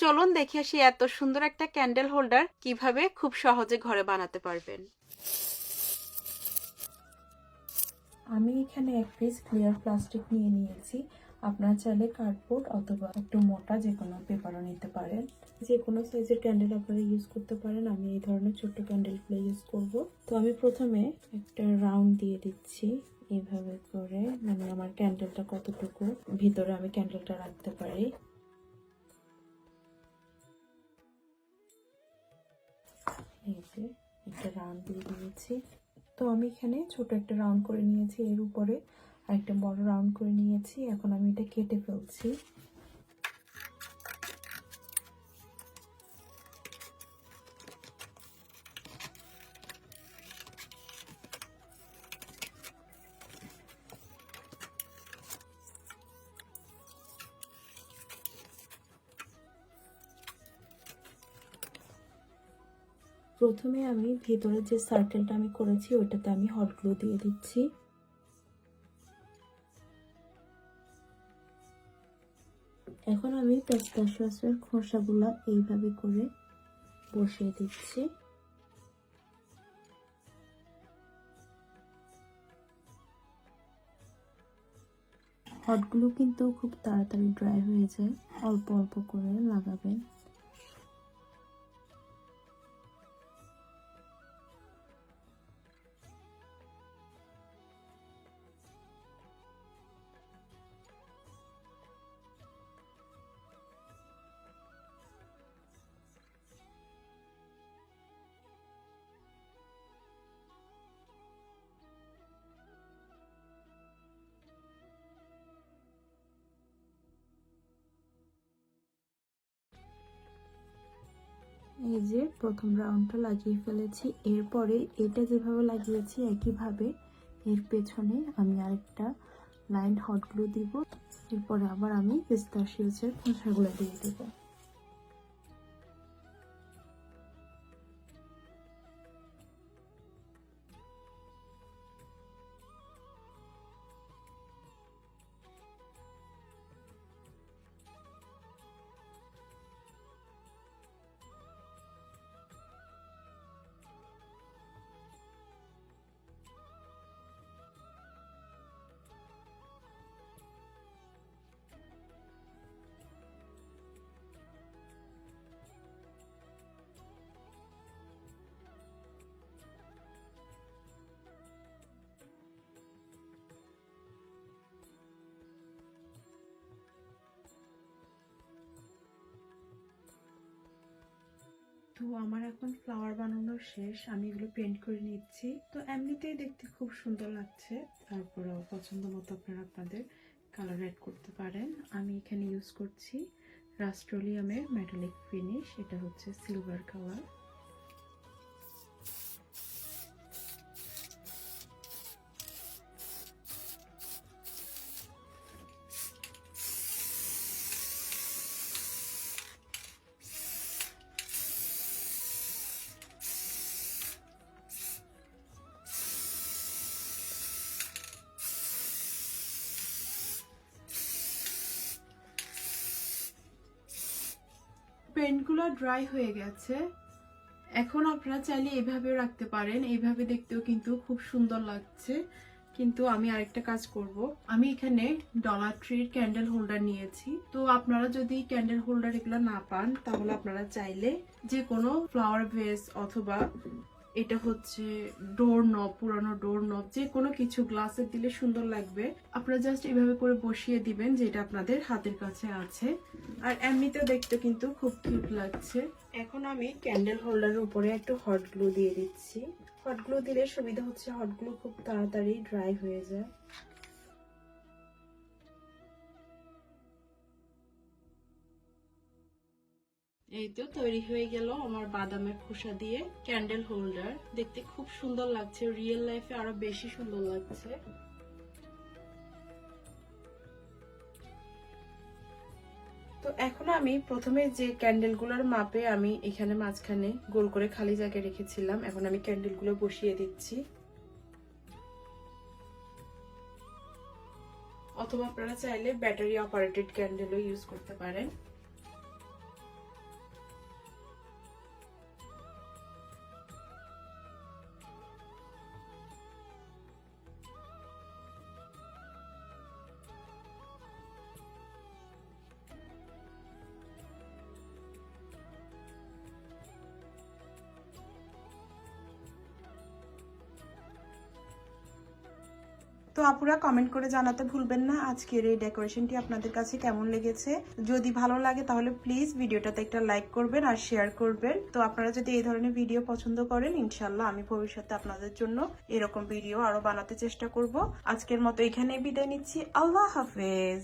চলুন দেখে আসি এত সুন্দর একটা ক্যান্ডেল হোল্ডার কীভাবে খুব সহজে ঘরে বানাতে পারবেন। আমি এখানে এক পিস ক্লিয়ার প্লাস্টিক নিয়ে নিয়েছি। আপনার চাইলে কার্ডবোর্ড অথবা একটু মোটা যে কোনো পেপারও নিতে পারেন। যে কোনো সাইজের ক্যান্ডেল আপনারা ইউজ করতে পারেন। আমি এই ধরনের ছোট্ট ক্যান্ডেলগুলো ইউজ করব। তো আমি প্রথমে একটা রাউন্ড দিয়ে দিচ্ছি এইভাবে করে। মানে আমার ক্যান্ডেলটা কতটুকু ভিতরে আমি ক্যান্ডেলটা রাখতে পারি। এই একটা রাউন্ড দিয়ে দিয়েছি। তো আমি এখানে ছোট একটা রাউন্ড করে নিয়েছি, এর উপরে আর একটা বড় রাউন্ড করে নিয়েছি। এখন আমি এটা কেটে ফেলছি। প্রথমে আমি ভিতরে যে সার্কেলটা আমি করেছি ওটাতে আমি হট গ্লু দিয়ে দিচ্ছি। এখন আমি পেস্তাশিয়াসের খোসাগুলো এইভাবে করে বসিয়ে দিচ্ছি। হটগুলো কিন্তু খুব তাড়াতাড়ি ড্রাই হয়ে যায়, অল্প অল্প করে লাগাবেন। এই যে প্রথম রাউন্ডটা লাগিয়ে ফেলেছি। এরপরে এটা যেভাবে লাগিয়েছি, একইভাবে এর পেছনে আমি আরেকটা লাইন হটগুলো গ্লু দিব। এরপরে আবার আমি পেস্তা শিলচের খোসাগুলো দিয়ে দেবো। তো আমার এখন ফ্লাওয়ার বানানো শেষ, আমি এগুলো পেন্ট করে নিচ্ছি। তো এমনিতেই দেখতে খুব সুন্দর লাগছে। তারপরেও পছন্দ মতো আপনারা আপনাদের কালার অ্যাড করতে পারেন। আমি এখানে ইউজ করছি রাস্ট্রোলিয়ামের মেটালিক ফিনিশ এটা হচ্ছে সিলভার কালার পেন্টগুলো ড্রাই হয়ে গেছে। এখন আপনারা চাইলে এইভাবেও রাখতে পারেন। এইভাবে দেখতেও কিন্তু খুব সুন্দর লাগছে। কিন্তু আমি আরেকটা কাজ করব। আমি এখানে ডলার ট্রির ক্যান্ডেল হোল্ডার নিয়েছি। তো আপনারা যদি ক্যান্ডেল হোল্ডার এগুলো না পান, তাহলে আপনারা চাইলে যে কোনো ফ্লাওয়ার ভেস অথবা এটা হচ্ছে ডোর নব পুরানো ডোর নব যে কোনো কিছু গ্লাসের দিলে সুন্দর লাগবে। আপনারা জাস্ট এভাবে করে বসিয়ে দিবেন যেটা আপনাদের হাতের কাছে আছে। আর এমনিতেও দেখতে কিন্তু খুব কিউট লাগছে। এখন আমি ক্যান্ডেল হোল্ডারের উপরে একটু হট গ্লু দিয়ে দিচ্ছি। হট গ্লু দিলে সুবিধা হচ্ছে হট গ্লু খুব তাড়াতাড়ি ড্রাই হয়ে যায়। এই তো তৈরি হয়ে গেল আমার বাদামের খোসা দিয়ে ক্যান্ডেল হোল্ডার। দেখতে খুব সুন্দর লাগছে রিয়েল লাইফে আরও বেশি সুন্দর লাগছে। তো এখন আমি প্রথমে যে ক্যান্ডেলগুলোর মাপে আমি এখানে মাঝখানে গোল করে খালি জায়গায় রেখেছিলাম, এখন আমি ক্যান্ডেলগুলো বসিয়ে দিচ্ছি। অথবা আপনারা চাইলে ব্যাটারি অপারেটেড ক্যান্ডেলও ইউজ করতে পারেন। তো আপুরা কমেন্ট করে জানাতে ভুলবেন না। আজকের এই ডেকোরেশনটি আপনাদের কাছে কেমন লেগেছে? যদি ভালো লাগে তাহলে প্লিজ ভিডিওটাতে একটা লাইক করবেন আর শেয়ার করবেন। তো আপনারা যদি এই ধরনের ভিডিও পছন্দ করেন ইনশাল্লাহ আমি ভবিষ্যতে আপনাদের জন্য এরকম ভিডিও আরও বানাতে চেষ্টা করব। আজকের মতো এখানে বিদায় নিচ্ছি। আল্লাহ হাফেজ।